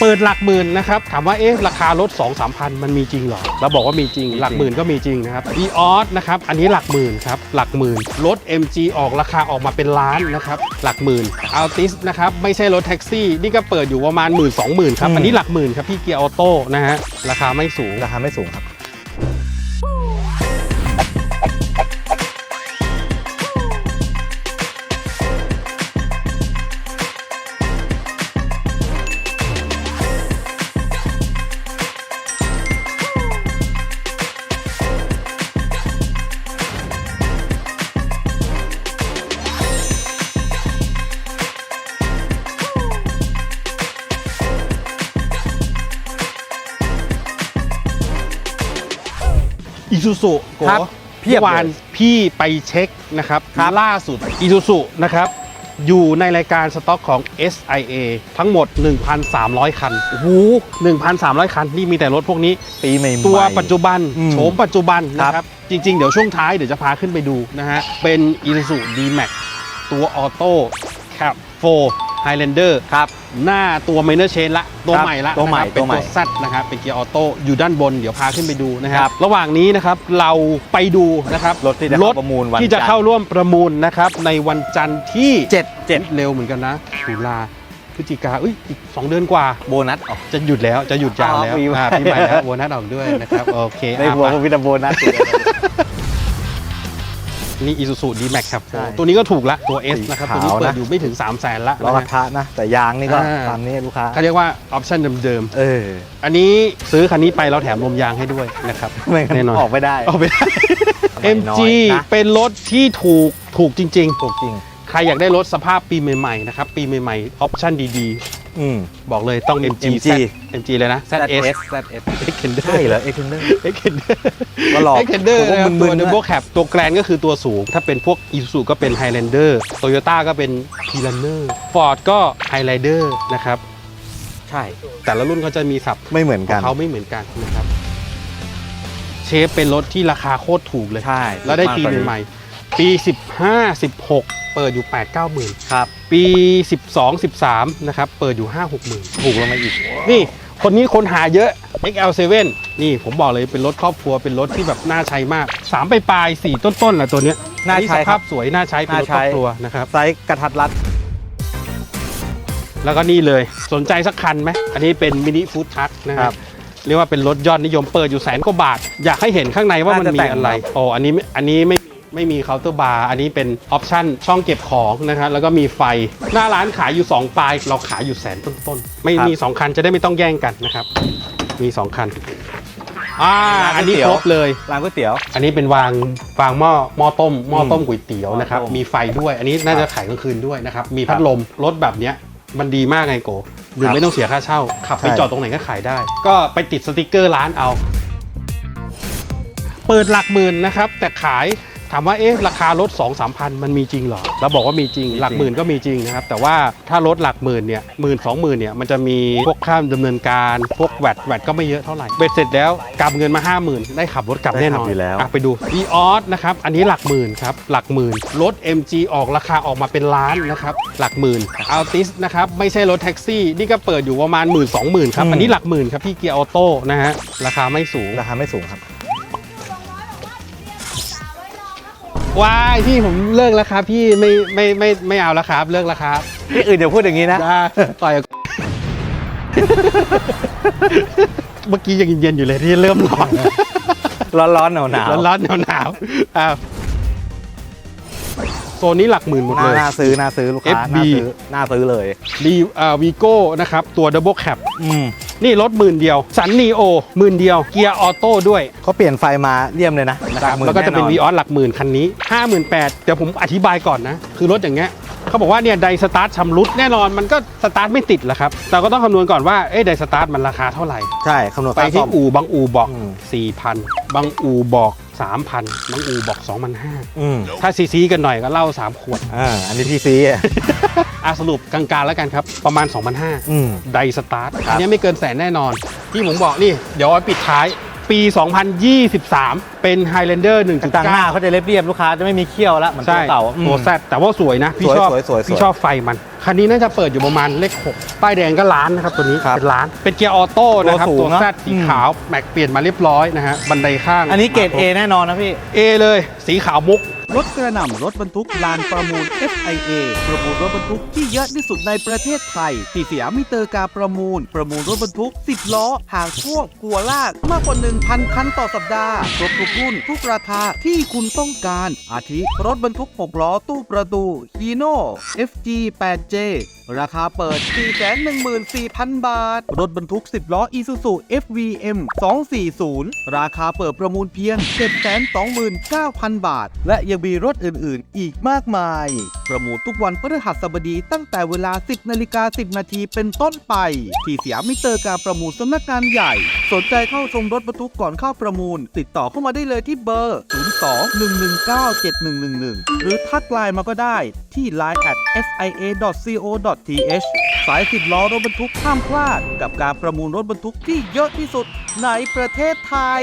เปิดหลักหมื่นนะครับ ถามว่าเอ๊ะราคารถ 2 3 0 0พันมันมีจริงเหรอเราบอกว่ามีจริง หลักหมื่นก็มีจริงนะครับ e o s นะครับอันนี้หลักหมื่นครับหลักหมื่นรถ MG ออกราคาออกมาเป็นล้านนะครับหลักหมื่น Altis นะครับไม่ใช่รถแท็กซี่ นี่ก็เปิดอยู่ประมาณหมื่นสองหมื่นครับอืมอันนี้หลักหมื่นครับพี่เกียร์ออโต้นะฮะราคาไม่สูง ราคาไม่สูงครับ อีซูซุโกครับเพียบเมื่อวานเลยพี่ไปเช็คนะครับครับ ล่าสุดอีซูซุนะครับอยู่ในรายการสต็อกของ SIA ทั้งหมด 1,300 คัน โอ้โห1,300 คัน นี่มีแต่รถพวกนี้ ปีใหม่ๆ ตัวปัจจุบันอืมโฉมปัจจุบันนะคครัรับ บ จริง ๆ เดี๋ยวช่วงท้ายเดี๋ยวจะพาขึ้นไปดูนะฮะ เป็น Isuzu D-Max ตัวออโต้แคป4 Highlander ครับหน้าตัวไมเนอร์เชนละ ตัวครับใหม่ละตัวใหม่นะครับเป็นตัวใหม่ตัวซัดนะครับเป็นเกียร์ออโต้อยู่ด้านบนเดี๋ยวพาขึ้นไปดูนะคครัรับบ ระหว่างนี้นะครับเราไปดูนะครับรถที่จะเข้าประมูลวันที่จะจันทร์เข้าร่วมประมูลนะครับในวันจันทร์ที่เจ็ดเจ็ดเร็วเหมือนกันนะตุลาพฤศจิกาอุ้ยอีก2เดือนกว่า โบนัสออก จะหยุดแล้วจะหยุดยาวแล้วอ๋อปีใหม่ อ่าปีใหม่แล้วโบนัสออกด้วยนะครับโอเคในอะหัวไปก็มีแต่โบนัส นี่ Isuzu D-Max ครับใช่ ตัวนี้ก็ถูกละตัว S สีนะครับขาตัววนี้เปิดนะอยู่ไม่ถึง 3 0 0แสนละล้อนะกระฮะ ทะนะ แต่ยางนี่ก็อ่า ตามนี้ลูกค้า เขาเรียกว่าออปชั่นเดิมเออๆ อันนี้ซื้อคันนี้ไปเราแถมลมยางให้ด้วยนะครับไม่งั้นแน่นอนออกไม่ได้เอาไปได้สมัยน้อย MG นะ เป็นรถที่ถูกถูกจริงถูกจริงๆใครอยากได้รถสภาพปีใหม่ๆนะครับปีใหม่ๆออปชั่นดี อืมๆบอกเลยต้อง MG MG Z MG เลยนะ ZS ZS ZS Extender ใช่เหรอ Extender Extender ก็หลอก Extender ผมนะครับมึตัวนๆเดนะโบแคปตัวแกรนก็คือตัวสูง ถ้าเป็นพวก Isuzu ก็เป็น Highlander Toyota ก็เป็น p i r a n n e r Ford ก็ Highlander นะครับ ใช่ แต่ละรุ่นเขาจะมีศัพท์ไม่เหมือนขกัอนงเขาไม่เหมือนกันนะครับเชฟเป็นรถที่ราคาโคตรถูกเลย ใช่แล้วได้ปีมากกว่านี้ใหม่ๆปี 15 16 เปิดอยู่ 8 9หมื่นครับ ปี 12 13 นะครับ เปิดอยู่ 5 6หมื่นถูกลงมาอีก นี่คนนี้คนหาเยอะ XL7 นี่ผมบอกเลยเป็นรถครอบครัวเป็นรถที่แบบน่าใช้มาก 3 ไปปลายๆ4ต้นๆแหละตัวเนี้ยน่าใช้สภาพสวย น่าใช้เป็นรถน่าใช้ครอบครัวนะครับไซส์กระทัดรัด แล้วก็นี่เลยสนใจสักคันไหมอันนี้เป็นมินิฟู้ดทัคนะคครัรับบเรียกว่าเป็นรถยอดนิยมเปิดอยู่แสนกว่าบาท อยากให้เห็นข้างในว่ามันน่าจะมีแต่งอะไรครับโอ้อันนี้ไม่อันนี้ไม่ ไม่มีเคาน์เตอร์บาร์อันนี้เป็นออปชั่นช่องเก็บของนะครับแล้วก็มีไฟหน้าร้านขายอยู่ 2 ปลาย เราขายอยู่แสนต้นๆ ไม่มี 2 คันจะได้ไม่ต้องแย่งกันนะครับ มี 2 คันอ่าอันนี้ครบเลย ร้านก๋วยเตี๋ยว อันนี้เป็นวางวางหม้อหม้อต้มหม้อต้มก๋วยเตี๋ยวนะครับหม้อต้มมีไฟด้วย อันนี้น่าจะขายกลางคืนด้วยนะครับมีพัดลมรถแบบเนี้ยมันดีมากไงโกหรือไม่ต้องเสียค่าเช่า ขับไปใช่ จอดตรงไหนก็ขายได้ ก็ไปติดสติกเกอร์ร้านเอา เปิดหลักหมื่นนะครับ แต่ขาย ถามว่าเอ๊ะราคารถ2 3 0 0พันมันมีจริงเหรอเราบอกว่ามีจริง หลักหมื่นก็มีจริงนะครับ แต่ว่าถ้ารถหลักหมื่นเนี่ยหมื่นสองหมื่นเนี่ยมันจะมีพวกค่าดำเนินการ พวกแวดแวดก็ไม่เยอะเท่าไหร่เบ็ดเสร็จแล้วกำเงินมา 5 0,000 ได้ขับรถกลับแน่นอนได้ขับอยู่แล้วะไปดู e o s นะครับอันนี้หลักหมื่นครับหลักหมื่นรถ MG ออกราคาออกมาเป็นล้านนะครับหลักหมื่น Altis นะครับไม่ใช่รถแท็กซี่ นี่ก็เปิดอยู่ประมาณหมื่นสองหมื่นครับอันนี้หลักหมื่นครับพี่เกียร์ออโต้นะฮะราคาไม่สูงราคาไม่สูงครับ ว้ายพี่ผมเลิกแล้วครับ พี่ไม่ไม่ไม่ไม่เอาแล้วครับ เลิกแล้วครับที่อื่นอย่าพูดอย่างนี้นะ ได้ต่อยกับ เมื่อกี้ยังเย็นๆอยู่เลยที่เริ่มร้อน ร้อนๆหนาวหนาวร้อนๆหนาวๆอ้าวโซนนี้หลักหมื่นหมดน่าเลย น่าซื้อน่าซื้อลูกค้า FB น่าซื้อน่าซื้อเลยรีอ่าวีโก้นะครับ ตัวดับเบิลแคปอืม นี่รถหมื่นเดียวสันนีโอหมื่นเดียวเกียร์ออโต้ด้วยเขาเปลี่ยนไฟมาเลี่ยมเลยนะนะครับหมื่แล้วก็จะเป็นแอวีออสหลักหมื่นคันนี้ 58,000เดี๋ยวผมอธิบายก่อนนะ คือรถอย่างเงี้ยเขาบอกว่าเนี่ยไดสตาร์ทชำรุดแน่นอนมันก็สตาร์ทไม่ติดแหละครับแต่ก็ต้องคำนวณก่อนว่าเอ้ไดสตาร์ทมันราคาเท่าไหร่ ใช่คำนวณไปค่าซ่ที่อมอู่บางอู่บอกอืม4,000 บางอู่บอก 3,000 บางอู่บอก 2,500อืมถ้าซีซีกันหน่อยก็เหล่า 3 ขวดอ่าอันนี้พี่ซี อะอะสรุปกลางๆแล้วกันครับ ประมาณ 2,500อืม ไดสตาร์ทครับอันนี้ไม่เกินแสนแน่นอน ที่ผมบอกนี่ เดี๋ยวเอาไว้ปิดท้ายปี 2023 เป็น Highlander ต่างหน้า1.9เขาจะเรียบๆลูกค้าจะไม่มีเขี้ยวแล้วเหมือนตัใช่วเก่าอืม ตัวแซดแต่ว่าสวยนะ พี่สวยชอบสวยสวยพี่สวยชอบไฟมัน คันนี้น่าจะเปิดอยู่ประมาณเลข6ป้ายแดงก็ล้านนะครับ ตัวนี้ครับเป็นล้าน เป็นเกียร์ออโต้นะครับ ตัวสูตัวงเนอะแซดสีอืม ขาวแม็กเปลี่ยนมาเรียบร้อยนะฮะบันไดข้างอันนี้เกรด A แน่นอนนะพี่เอเลยสีขาวมุก รถกระหน่ำรถบรรทุกลานประมูล FIA ประมูลรถบรรทุกที่เยอะที่สุดในประเทศไทย ที่สยามมิเตอร์การประมูล ประมูลรถบรรทุก 10 ล้อ หางพ่วงกัวลากมากกว่า 1,000 คันต่อสัปดาห์ครบทุกรุ่นทุกราคาที่คุณต้องการ อาทิรถบรรทุก 6 ล้อตู้ประตู Hino FG 8J ราคาเปิด 414,000 บาท รถบรรทุก 10 ล้อ Isuzu FVM 240 ราคาเปิดประมูลเพียง 729,000 บาท และยังมีรถอื่น ๆ อีกมากมาย ประมูลทุกวันพฤหัสบดีตั้งแต่เวลา 10นาฬิกา10 นาทีเป็นต้นไป ที่สยามมิเตอร์การประมูลสำนักงานใหญ่ สนใจเข้าชมรถบรรทุกก่อนเข้าประมูล ติดต่อเข้ามาได้เลยที่เบอร์ 02-119-7111 หรือทักไลน์มาก็ได้ที่ line at fia.co.th สายสิบล้อรถบรรทุกห้ามพลาด กับการประมูลรถบรรทุกที่เยอะที่สุดในประเทศไทย